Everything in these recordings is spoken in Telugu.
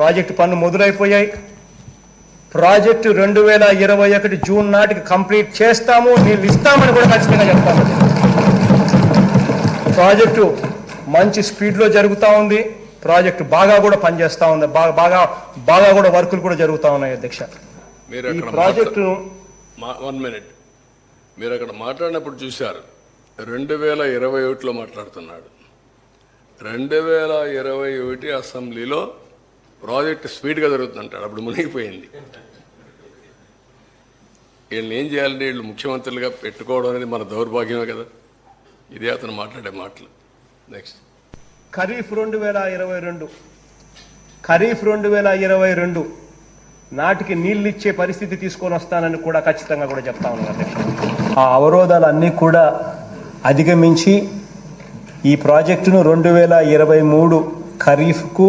ప్రాజెక్టు పనులు మొదలైపోయాయి. ప్రాజెక్టు రెండు వేల ఇరవై ఒకటి జూన్ నాటికి కంప్లీట్ చేస్తాము నీళ్ళు ఇస్తామని కూడా ఖచ్చితంగా చెప్తాము. ప్రాజెక్టు మంచి స్పీడ్లో జరుగుతూ ఉంది. ప్రాజెక్టు బాగా కూడా పనిచేస్తూ ఉంది. బాగా బాగా బాగా కూడా వర్కులు కూడా జరుగుతూ ఉన్నాయి అధ్యక్ష. మీరు ఈ అక్కడ ప్రాజెక్టును వన్ మినిట్. మీరు అక్కడ మాట్లాడినప్పుడు చూశారు. రెండు వేల ఇరవై ఒకటిలో మాట్లాడుతున్నాడు. రెండు వేల ఇరవై ఒకటి అసెంబ్లీలో ప్రాజెక్ట్ స్పీడ్గా జరుగుతుందంటాడు. అప్పుడు మునిగిపోయింది. వీళ్ళని ఏం చేయాలంటే వీళ్ళు ముఖ్యమంత్రులుగా పెట్టుకోవడం అనేది మన దౌర్భాగ్యమే కదా. ఇదే అతను మాట్లాడే మాటలు. నెక్స్ట్ ఖరీఫ్ రెండు వేల ఇరవై రెండు. ఖరీఫ్ రెండు వేల ఇరవై రెండు. నాటికి నీళ్ళు ఇచ్చే పరిస్థితి తీసుకొని వస్తానని కూడా ఖచ్చితంగా కూడా చెప్తా ఉన్నాను ఆ ఆ అవరోధాలన్నీ కూడా అధిగమించి ఈ ప్రాజెక్టును రెండు వేల ఇరవై మూడు ఖరీఫ్కు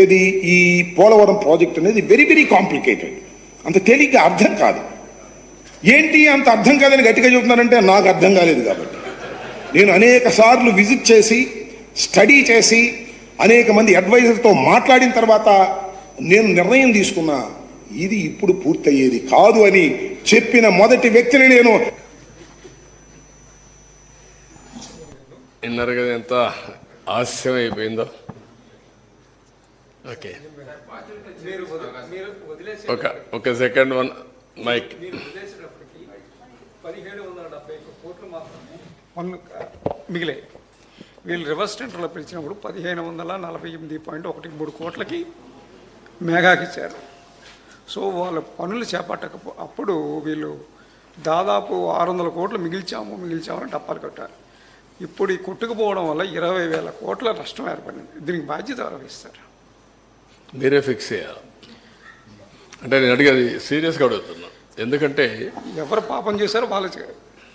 ఏది? ఈ పోలవరం ప్రాజెక్ట్ అనేది వెరీ వెరీ కాంప్లికేటెడ్ అంత తేలిగ్గా అర్థం కాదు. ఏంటి అంత అర్థం కాదని గట్టిగా చెబుతున్నారంటే నాకు అర్థం కాలేదు కాబట్టి. నేను అనేక సార్లు విజిట్ చేసి స్టడీ చేసి అనేక మంది అడ్వైజర్తో మాట్లాడిన తర్వాత నేను నిర్ణయం తీసుకున్నా ఇది ఇప్పుడు పూర్తయ్యేది కాదు అని చెప్పిన మొదటి వ్యక్తిని నేను విన్నారు కదా ఎంత ఆలస్యం అయిపోయిందో. ఓకే. ఒక ఒక సెకండ్ వన్ మైక్. మిగిలాయి వీళ్ళు రివర్స్ టెండర్లో పిలిచినప్పుడు పదిహేను వందల నలభై ఎనిమిది పాయింట్ ఒకటి మూడు కోట్లకి మేఘాకి ఇచ్చారు. సో వాళ్ళ పనులు చేపట్టక అప్పుడు వీళ్ళు దాదాపు ఆరు వందల కోట్లు మిగిల్చాము మిగిల్చామని డప్పాలు కట్టారు. ఇప్పుడు ఈ కొట్టుకుపోవడం వల్ల ఇరవై వేల కోట్ల నష్టం ఏర్పడింది. దీనికి బాధ్యత ఎవరు వహిస్తారు? మీరే ఫిక్స్ చేయాలి. అంటే నేను అడిగేది సీరియస్గా అడుగుతున్నా. ఎందుకంటే ఎవరు పాపం చేశారో వాళ్ళు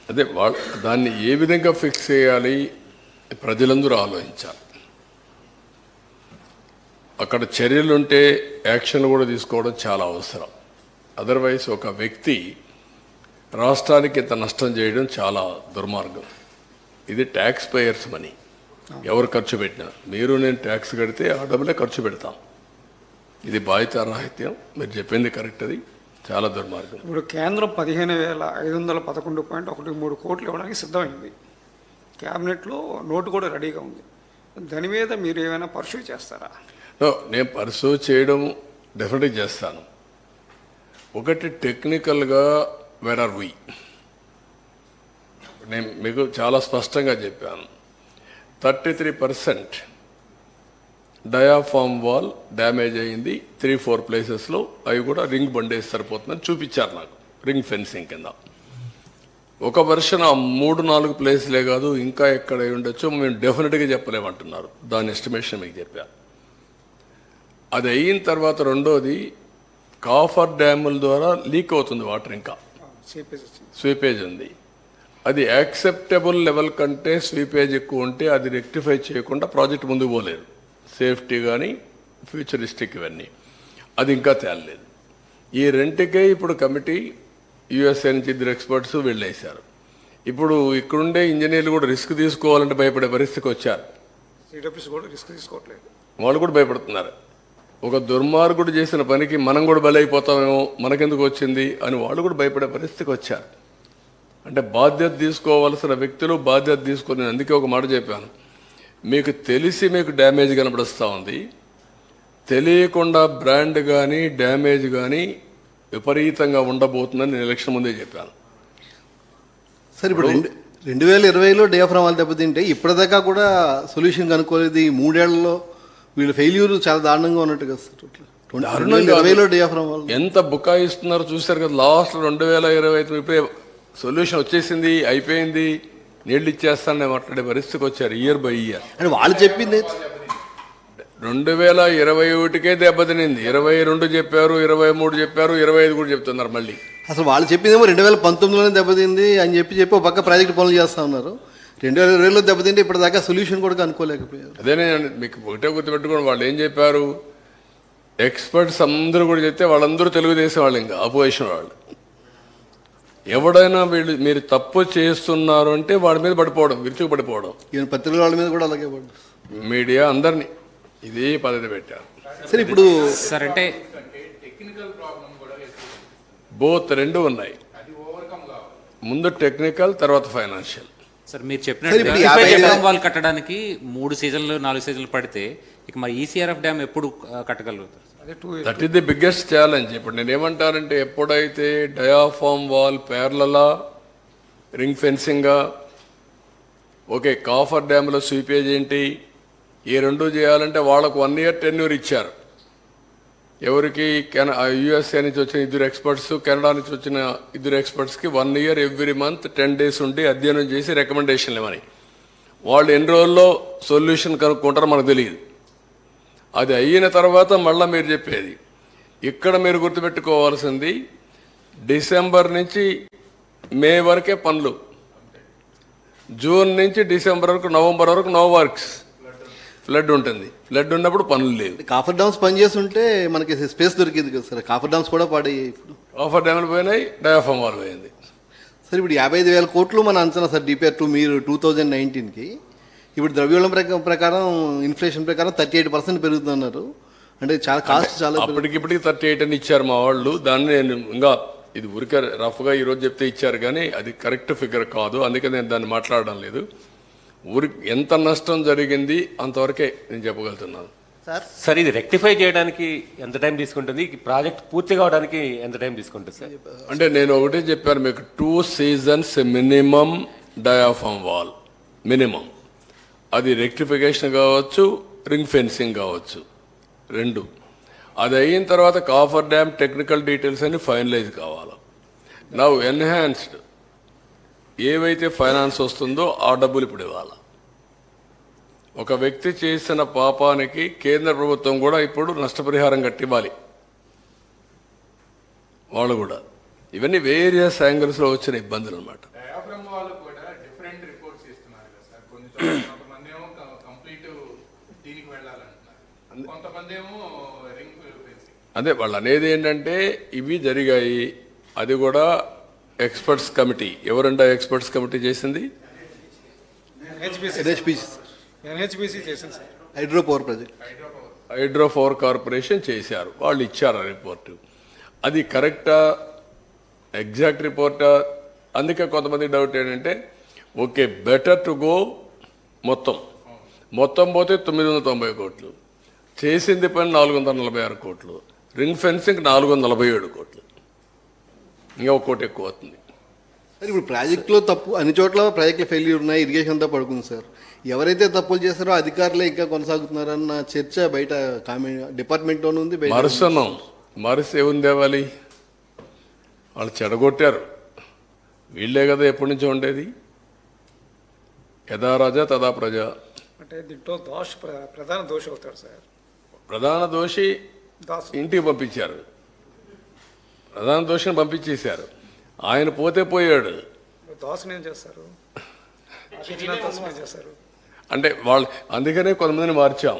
అదే వాళ్ళ దాన్ని ఏ విధంగా ఫిక్స్ చేయాలి ప్రజలందరూ ఆలోచించాలి. అక్కడ చర్యలు ఉంటే యాక్షన్ కూడా తీసుకోవడం చాలా అవసరం. అదర్వైజ్ ఒక వ్యక్తి రాష్ట్రానికి ఇంత నష్టం చేయడం చాలా దుర్మార్గం. ఇది ట్యాక్స్ పేయర్స్ మనీ ఎవరు ఖర్చు పెట్టినా. మీరు నేను ట్యాక్స్ కడితే ఆ డబ్బులే ఖర్చు పెడతాం. ఇది బాధ్యత రాహిత్యం మీరు చెప్పింది కరెక్ట్ అది. చాలా దుర్మార్గం. ఇప్పుడు కేంద్రం పదిహేను వేల ఐదు వందల పదకొండు పాయింట్ ఒకటి మూడు కోట్లు ఇవ్వడానికి సిద్ధమైంది. క్యాబినెట్లో నోటు కూడా రెడీగా ఉంది. దాని మీద మీరు ఏమైనా పర్సూ చేస్తారా? నేను పర్సూ చేయడం డెఫినెట్గా చేస్తాను. ఒకటి టెక్నికల్గా వెర్ ఆర్ వీ నేను మీకు చాలా స్పష్టంగా చెప్పాను. Thirty three percent diaphragm wall damage అయింది. త్రీ ఫోర్ ప్లేసెస్లో అవి కూడా రింగ్ బండేసి సరిపోతుందని చూపించారు నాకు. రింగ్ ఫెన్సింగ్ కింద. ఒక వర్షన్ ఆ మూడు నాలుగు ప్లేస్లే కాదు ఇంకా ఎక్కడ అయి ఉండొచ్చో మేము డెఫినెట్గా చెప్పలేమంటున్నారు. దాని ఎస్టిమేషన్ మీకు చెప్పా. అది అయిన తర్వాత రెండోది కాఫర్ డ్యాముల ద్వారా లీక్ అవుతుంది వాటర్ ఇంకా. స్వీపేజ్ ఉంది. అది యాక్సెప్టబుల్ లెవెల్ కంటే స్వీపేజ్ ఎక్కువ ఉంటే అది రెక్టిఫై చేయకుండా ప్రాజెక్ట్ ముందుకు పోలేదు. సేఫ్టీ కానీ ఫ్యూచరిస్టిక్ ఇవన్నీ. అది ఇంకా తేలలేదు. ఈ రెంటికే ఇప్పుడు కమిటీ యుఎస్ఏ నుంచి ఇద్దరు ఎక్స్పర్ట్స్ వెళ్ళేశారు. ఇప్పుడు ఇక్కడుండే ఇంజనీర్లు కూడా రిస్క్ తీసుకోవాలంటే భయపడే పరిస్థితికి వచ్చారు. రిస్క్ తీసుకోవట్లేదు. వాళ్ళు కూడా భయపడుతున్నారు. ఒక దుర్మార్గుడు చేసిన పనికి మనం కూడా బలైపోతామేమో మనకెందుకు వచ్చింది అని వాళ్ళు కూడా భయపడే పరిస్థితికి వచ్చారు. అంటే బాధ్యత తీసుకోవాల్సిన వ్యక్తులు బాధ్యత తీసుకొని అందుకే ఒక మాట చెప్పాను. మీకు తెలిసి మీకు డ్యామేజ్ కనపడుస్తూ ఉంది. తెలియకుండా బ్రాండ్ కానీ డ్యామేజ్ కానీ విపరీతంగా ఉండబోతుందని నేను ఎలక్షన్ ముందే చెప్పాను. సార్ ఇప్పుడు రెండు రెండు వేల ఇరవైలో డియాఫ్రామ్ వాళ్ళు దెబ్బతింటే ఇప్పటిదాకా కూడా సొల్యూషన్ కనుక్కోలేదు. ఈ మూడేళ్ళలో వీళ్ళ ఫెయిల్యూర్ చాలా దారుణంగా ఉన్నట్టు కదా ఎంత బుకాయిస్తున్నారో చూశారు కదా లాస్ట్ రెండు వేల ఇరవై ఇప్పుడే సొల్యూషన్ వచ్చేసింది అయిపోయింది. నీళ్ళు ఇచ్చేస్తానని మాట్లాడే పరిస్థితికి వచ్చారు ఇయర్ బై ఇయర్ అంటే వాళ్ళు చెప్పింది. రెండు వేల ఇరవై ఒకటికే దెబ్బతినింది ఇరవై రెండు చెప్పారు ఇరవై మూడు చెప్పారు ఇరవై ఐదు కూడా చెప్తున్నారు మళ్ళీ. అసలు వాళ్ళు చెప్పిందేమో రెండు వేల పంతొమ్మిదిలోనే దెబ్బతింది అని చెప్పి చెప్పి ఒక పక్క ప్రాజెక్ట్ పనులు చేస్తా ఉన్నారు. రెండు వేల ఇరవైలో దెబ్బతింటే ఇప్పటిదాకా సొల్యూషన్ కూడా కనుక్కోలేకపోయారు. అదేనే మీకు ఒకటే గుర్తుపెట్టుకోండి వాళ్ళు ఏం చెప్పారు? ఎక్స్పర్ట్స్ అందరూ కూడా చెప్తే వాళ్ళందరూ తెలుగుదేశం వాళ్ళు ఇంకా అపోజిషన్ వాళ్ళు. ఎవడైనా వీళ్ళు మీరు తప్పు చేస్తున్నారు అంటే వాడి మీద పడిపోవడం విరుచుకు పడిపోవడం. ఈవెన్ పత్రికల వాళ్ళ మీద కూడా అలాగే మీడియా అందరినీ ఇదే పద్ధతి పెట్టారు. సరే ఇప్పుడు సార్ అంటే బోత్ రెండు ఉన్నాయి. ముందు టెక్నికల్ తర్వాత ఫైనాన్షియల్. సార్ మీరు చెప్పినట్టు వాల్ కట్టడానికి మూడు సీజన్లు నాలుగు సీజన్లు పడితే ఇక మరి ఈసీఆర్ఎఫ్ డ్యామ్ ఎప్పుడు కట్టగలుగుతారు అదే to that is the biggest challenge ఇప్పుడు నేను ఏమంటానంటే ఎప్పుడైతే డయాఫామ్ వాల్ పేర్లలా రింగ్ ఫెన్సింగా ఓకే కాఫర్ డ్యామ్లో స్వీపేజ్ ఏంటి ఈ రెండు చేయాలంటే వాళ్ళకు వన్ ఇయర్ టెన్యూర్ ఇచ్చారు. ఎవరికి కెన యుఎస్ఏ నుంచి వచ్చిన ఇద్దరు ఎక్స్పర్ట్స్ కెనడా నుంచి వచ్చిన ఇద్దరు ఎక్స్పర్ట్స్కి one year every month ten days ఉండి అధ్యయనం చేసి రికమెండేషన్లు ఇవ్వని వాళ్ళు ఎన్ని రోజుల్లో సొల్యూషన్ కనుక్కుంటారో మనకు తెలియదు. అది అయిన తర్వాత మళ్ళీ మీరు చెప్పేది ఇక్కడ మీరు గుర్తుపెట్టుకోవాల్సింది డిసెంబర్ నుంచి మే వరకే పనులు. జూన్ నుంచి డిసెంబర్ వరకు నవంబర్ వరకు నో వర్క్స్. ఫ్లడ్ ఉంటుంది. ఫ్లడ్ ఉన్నప్పుడు పనులు లేవు. కాఫర్ డామ్స్ పనిచేస్తుంటే మనకి స్పేస్ దొరికింది కదా సార్. కాఫర్ డామ్స్ కూడా పాడయ్యాయి ఇప్పుడు. ఆఫర్ డ్యామ్లు పోయినాయి డయాఫామ్ వాల్ పోయింది. సార్ ఇప్పుడు యాభై ఐదు వేల కోట్లు మన అంచనా సార్ డిపిఆర్ టూ మీరు టూ థౌజండ్ నైన్టీన్కి. ఇప్పుడు ద్రవ్యోళం ప్రక- ప్రకారం ఇన్ఫ్లేషన్ ప్రకారం థర్టీ ఎయిట్ పర్సెంట్ పెరుగుతున్నారు. అంటే చాలా కాస్ట్ చాలా అప్పటికిప్పటికి థర్టీ ఎయిట్ అని ఇచ్చారు మా వాళ్ళు. దాన్ని నేను ఇంకా ఇది ఊరికే రఫ్గా ఈరోజు చెప్తే ఇచ్చారు కానీ అది కరెక్ట్ ఫిగర్ కాదు. అందుకే నేను దాన్ని మాట్లాడడం లేదు. ఊరి ఎంత నష్టం జరిగింది అంతవరకే నేను చెప్పగలుగుతున్నాను. సార్? ఇది రెక్టిఫై చేయడానికి ఎంత టైం తీసుకుంటుంది? ఈ ప్రాజెక్ట్ పూర్తి కావడానికి ఎంత టైం తీసుకుంటుంది సార్? అంటే నేను ఒకటే చెప్పాను మీకు two seasons minimum diaphragm wall minimum అది రెక్టిఫికేషన్ కావచ్చు రింగ్ ఫెన్సింగ్ కావచ్చు. రెండు. అది అయిన తర్వాత కాఫర్ డ్యామ్ టెక్నికల్ డీటెయిల్స్ అన్ని ఫైనలైజ్ కావాలి. నవ్ ఎన్హాన్స్డ్ ఏవైతే ఫైనాన్స్ వస్తుందో ఆ డబ్బులు ఇప్పుడు ఇవ్వాలి? ఒక వ్యక్తి చేసిన పాపానికి కేంద్ర ప్రభుత్వం కూడా ఇప్పుడు నష్టపరిహారం కట్టివ్వాలి. వాళ్ళు కూడా. ఇవన్నీ వేరియస్ యాంగిల్స్లో వచ్చిన ఇబ్బందులు అనమాట అదే వాళ్ళు అనేది ఏంటంటే ఇవి జరిగాయి అది కూడా ఎక్స్పర్ట్స్ కమిటీ. ఎవరంటే ఎక్స్పర్ట్స్ కమిటీ చేసింది? Hydro power project. Hydro power corporation చేశారు. వాళ్ళు ఇచ్చారు ఆ రిపోర్టు. అది కరెక్టా? ఎగ్జాక్ట్ రిపోర్టా? అందుకే కొంతమంది డౌట్ ఏంటంటే ఓకే బెటర్ టు గో మొత్తం. మొత్తం పోతే తొమ్మిది వందల తొంభై కోట్లు. చేసింది పని నాలుగు వందల నలభై ఆరు కోట్లు. రింగ్ ఫెన్సింగ్ నాలుగు వందల నలభై ఏడు కోట్లు. ఇంకా ఒక కోటి ఎక్కువ అవుతుంది సార్ ఇప్పుడు ప్రాజెక్టులో తప్పు అన్ని చోట్ల ప్రాజెక్టులు ఫెయిల్యూర్ ఉన్నాయి ఇరిగేషన్ అంతా పడుకుంది సార్. ఎవరైతే తప్పులు చేస్తారో అధికారులే ఇంకా కొనసాగుతున్నారన్న చర్చ బయట కామెంట్ డిపార్ట్మెంట్లోనే ఉంది. మరుసనం మరుస ఏముంది తేవాలి వాళ్ళు చెడగొట్టారు. వీళ్ళే కదా ఎప్పటి నుంచో ఉండేది. యథా రాజా తదా ప్రజ. అంటే దీంట్లో దోష ప్ర- ప్రధాన దోష అవుతాడు సార్. ప్రధాన దోషి దాస్. ఇంటికి పంపించారు. ప్రధాన దోషిని పంపించేశారు. ఆయన పోతే పోయాడు. చేస్తారు? అంటే వాళ్ళు అందుకనే కొంతమందిని మార్చాం.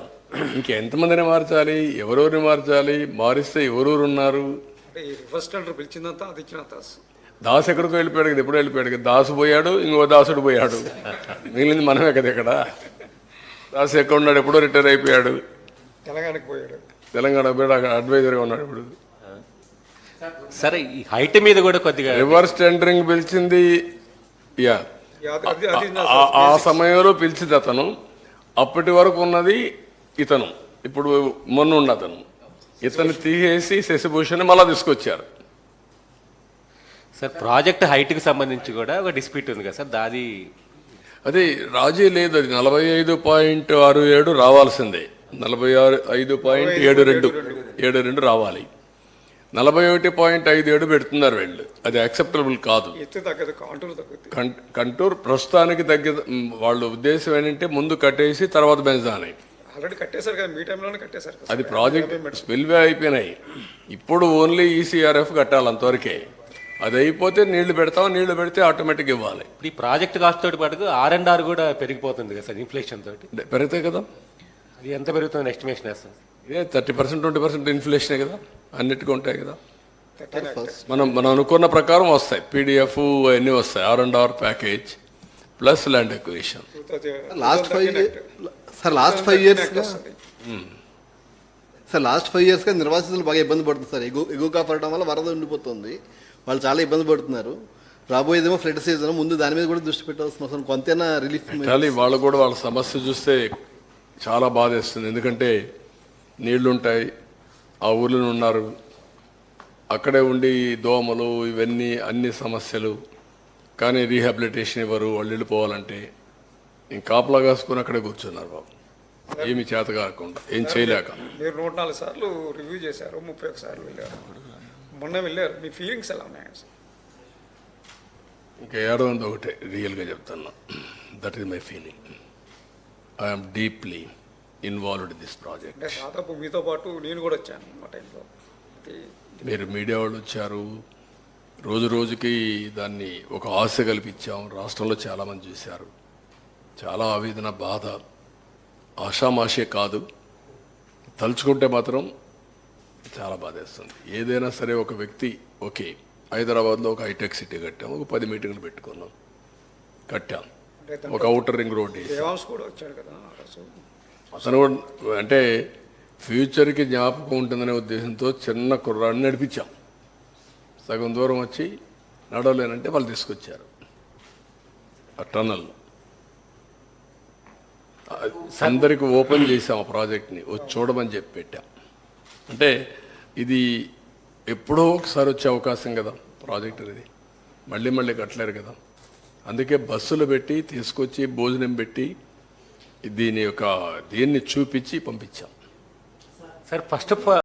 ఇంకెంతమందిని మార్చాలి? ఎవరెవరిని మార్చాలి? మారిస్తే ఎవరెవరు ఉన్నారు? దాసు. దాసు ఎక్కడికో వెళ్ళిపోయాడు కదా ఎప్పుడు వెళ్ళిపోయాడు కదా. దాసు పోయాడు ఇంకో దాసుడు పోయాడు. మిగిలింది మనమే కదా ఇక్కడ. దాసు ఎక్కడ ఉన్నాడు? ఎప్పుడో రిటైర్ అయిపోయాడు. తెలంగాణకి పోయాడు. తెలంగాణ పోయాడు. అక్కడ అడ్వైజర్గా ఉన్నాడు ఇప్పుడు. సరే ఈ హైట్ మీద కూడా కొద్దిగా రివర్స్ టెండరింగ్ పిలిచింది యా. ఆ- ఆ సమయంలో పిలిచింది అతను. అప్పటి వరకు ఉన్నది ఇతను. ఇప్పుడు మొన్న ఉన్న అతను. ఇతను తీసేసి శశిభూషణ్ మళ్ళా తీసుకొచ్చారు. సార్ ప్రాజెక్ట్ హైట్కి సంబంధించి కూడా ఒక డిస్ప్యూట్ ఉంది కదా సార్ దాది అదే రాజీ లేదు అది నలభై ఐదు పాయింట్ ఆరు ఏడు రావాల్సిందే. నలభై ఆరు ఐదు పాయింట్ ఏడు రెండు. ఏడు రెండు రావాలి. నలభై ఒకటి పాయింట్ ఐదు ఏడు పెడుతున్నారు వీళ్ళు. అది యాక్సెప్టబుల్ కాదు. కాంటూర్ ప్రస్తుతానికి తగ్గ వాళ్ళ ఉద్దేశం ఏంటంటే ముందు కట్టేసి తర్వాత పెంచాలి ఆల్రెడీ కట్టేశారు కదా మీ టైంలోనే కట్టేశారు కదా. అది సార్. ప్రాజెక్ట్. స్పిల్వే అయిపోయినాయి. ఇప్పుడు ఓన్లీ ఈసీఆర్ఎఫ్ కట్టాలి అంతవరకే. అది అయిపోతే నీళ్ళు పెడతాం నీళ్ళు పెడితే ఆటోమేటిక్ ఇవ్వాలి. ఇప్పుడు ఈ ప్రాజెక్ట్ కాస్ట్ తోటి పాటు ఆర్ అండ్ ఆర్ కూడా పెరిగిపోతుంది కదా సార్ ఇన్ఫ్లేషన్ తోటి? పెరుగుతాయి కదా. అది ఎంత పెరుగుతుంది ఎస్టిమేషన్ వేస్తాం. ఇదే థర్టీ పర్సెంట్ ట్వంటీ పర్సెంట్ ఇన్ఫ్లేషనే కదా. అన్నిటికీ ఉంటాయి కదా. మనం మనం అనుకున్న ప్రకారం వస్తాయి. పీడిఎఫ్ అవన్నీ వస్తాయి. R and R package plus land thousand- last five 2013 year sir last five వస్తుంది. సార్ లాస్ట్ ఫైవ్ ఇయర్స్గా నిర్వాసితులు బాగా ఇబ్బంది పడుతుంది సార్. ఎగు ఎగువ పడడం వల్ల వరద ఉండిపోతుంది. వాళ్ళు చాలా ఇబ్బంది పడుతున్నారు. రాబోయేదేమో ఫ్లడ్ సీజన్. ముందు దాని మీద కూడా దృష్టి పెట్టాల్సిన అవసరం. కొంతైనా రిలీఫ్ వాళ్ళు కూడా వాళ్ళ సమస్య చూస్తే చాలా బాధేస్తుంది. ఎందుకంటే నీళ్ళు ఉంటాయి ఆ ఊర్లో ఉన్నారు. అక్కడే ఉండి దోమలు ఇవన్నీ అన్ని సమస్యలు. కానీ రీహాబిలిటేషన్ ఇవ్వరు వాళ్ళు వెళ్ళిపోవాలంటే. ఇంక కాపలా కాసుకొని అక్కడే కూర్చున్నారు బాబు. ఏమి చేత కాకుండా ఏం చేయలేక. మీరు నూట నాలుగు సార్లు రివ్యూ చేశారు ముప్పై ఒక సార్లు వెళ్ళారు. మొన్న వెళ్ళారు మీ ఫీలింగ్స్ ఎలా ఉన్నాయి ఇంకా ఏడవంది ఒకటే రియల్గా చెప్తున్నా. That is my feeling I'm deeply involved in this project దాదాపు మీతో పాటు నేను కూడా వచ్చాను మా టైంలో. మీరు మీడియా వాళ్ళు వచ్చారు. రోజు రోజుకి దాన్ని ఒక ఆశ కల్పించాం. రాష్ట్రంలో చాలామంది చూశారు. చాలా ఆవేదన బాధ. ఆషామాషే కాదు. తలుచుకుంటే మాత్రం చాలా బాధేస్తుంది. ఏదైనా సరే ఒక వ్యక్తి ఓకే హైదరాబాద్లో ఒక హైటెక్ సిటీ కట్టాం. ఒక పది మీటింగ్లు పెట్టుకున్నాం. కట్టాం. ఒక అవుటర్ రింగ్ రోడ్ కూడా వచ్చాడు కదా. అతను కూడా అంటే ఫ్యూచర్కి జ్ఞాపకం ఉంటుందనే ఉద్దేశంతో చిన్న కుర్రాడిని నడిపించాం. సగం దూరం వచ్చి నడవలేనంటే వాళ్ళు తీసుకొచ్చారు. ఆ టన్నల్ అందరికి ఓపెన్ చేసాం ఆ ప్రాజెక్ట్ని వచ్చి చూడమని చెప్పి పెట్టాం. అంటే ఇది ఎప్పుడో ఒకసారి వచ్చే అవకాశం కదా ప్రాజెక్ట్ అనేది. మళ్ళీ మళ్ళీ కట్టలేరు కదా. అందుకే బస్సులు పెట్టి తీసుకొచ్చి భోజనం పెట్టి దీని యొక్క దీన్ని చూపించి పంపించాం. Sir first of